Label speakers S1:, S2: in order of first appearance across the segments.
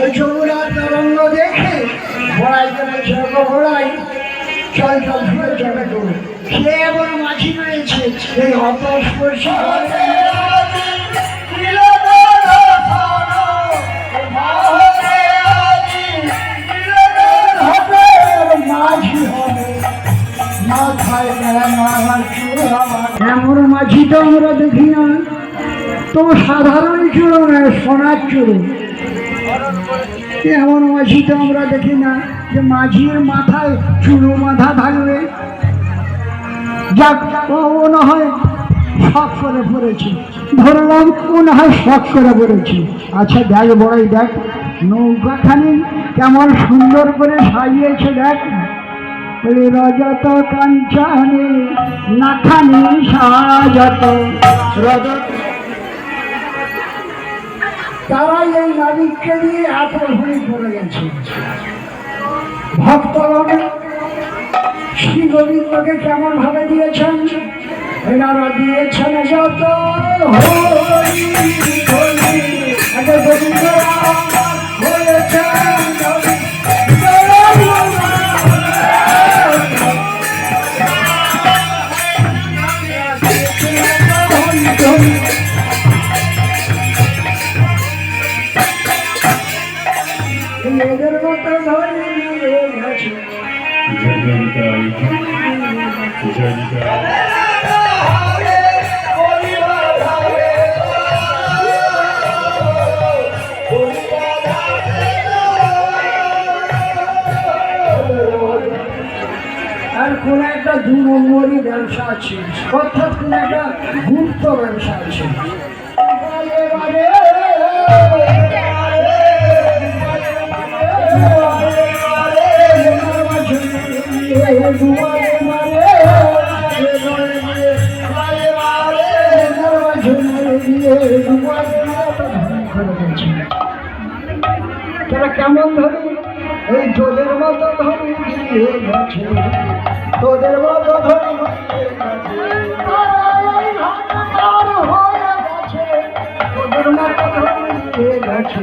S1: ওই যমুনার তরঙ্গ দেখে ভোড়াই চলেছে ভোড়াই চল চল ধরে চলে তো সে এমন মাঝি রয়েছে, এই অপস্পর্শী এমন মাঝি তো আমরা দেখি না তো সাধারণ চুড়ো নয়, সোনার চুড়ো এমন মাঝি তো আমরা দেখি না যে মাঝির মাথায় চুড়ো মাথা থাকবে যাক না হয় শখ করে পড়েছি ধরলাম হয় শখ করে পড়েছি আচ্ছা দেখ বড়াই, দেখ, নৌকাখানি কেমন সুন্দর করে সাজিয়েছে, দেখ। রজত কাঞ্চনে, নাখানি সাজত। রজত তারাই এই নারীকে নিয়ে ভুল করে গেছে। ভক্তগণ শ্রী গোবিন্দকে কেমন ভাবে দিয়েছেন? এনারা দিয়েছেন আর কোন একটা দু নম্বরই ব্যবসা আছে অর্থাৎ কোন একটা গুপ্ত ব্যবসা আছে। তারা কেমন ধরি? এই তোদের মতো ধরি দিয়ে গেছে। তোদের মতো ধরি দিয়ে গেছে।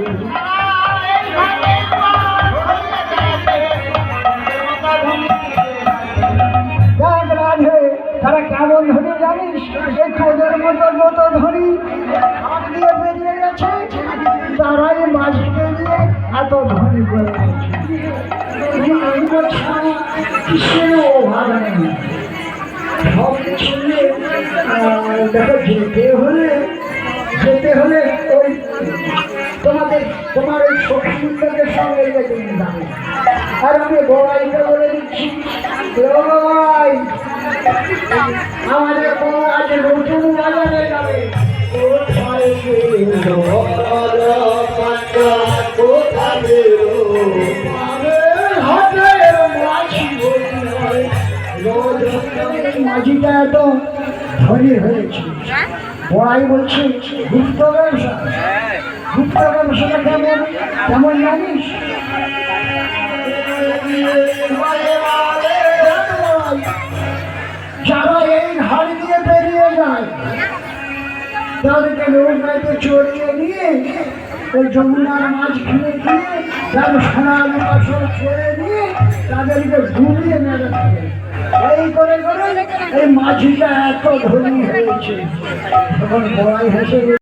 S1: তোদের মতো তারা কেমন ধরি জানিস? এই তোদের মতো যত ধরি আমি বলছি, কিসেরও অভাব নেই সব কিছু দেখো যেতে হলে যেতে হলে ওই তোমাদের তোমার ওই শক্তিদের সঙ্গে যেতে যাবে আর আমি বড়াইকে বলে দিচ্ছি আমাদের বড় আজ নতুন বাজারে যাবে। মাঝিটা এত ধনী হয়েছে। বড়াই বলছে গুপ্ত ব্যবসা গুপ্ত ব্যবসাটা কেমন? কেমন জানিস? যারা এই ঘাট দিয়ে বেরিয়ে যায়, তাদেরকে নৌকাতে চড়িয়ে নিয়ে ওই যমুনার মাঝখানে দিয়ে তার সোনার বাসন ছেড়ে দিয়ে তাদেরকে ডুবিয়ে মেরে। এই করে করে এই মাঝিটা এত ধনী হয়েছে। তখন বড়াই হেসে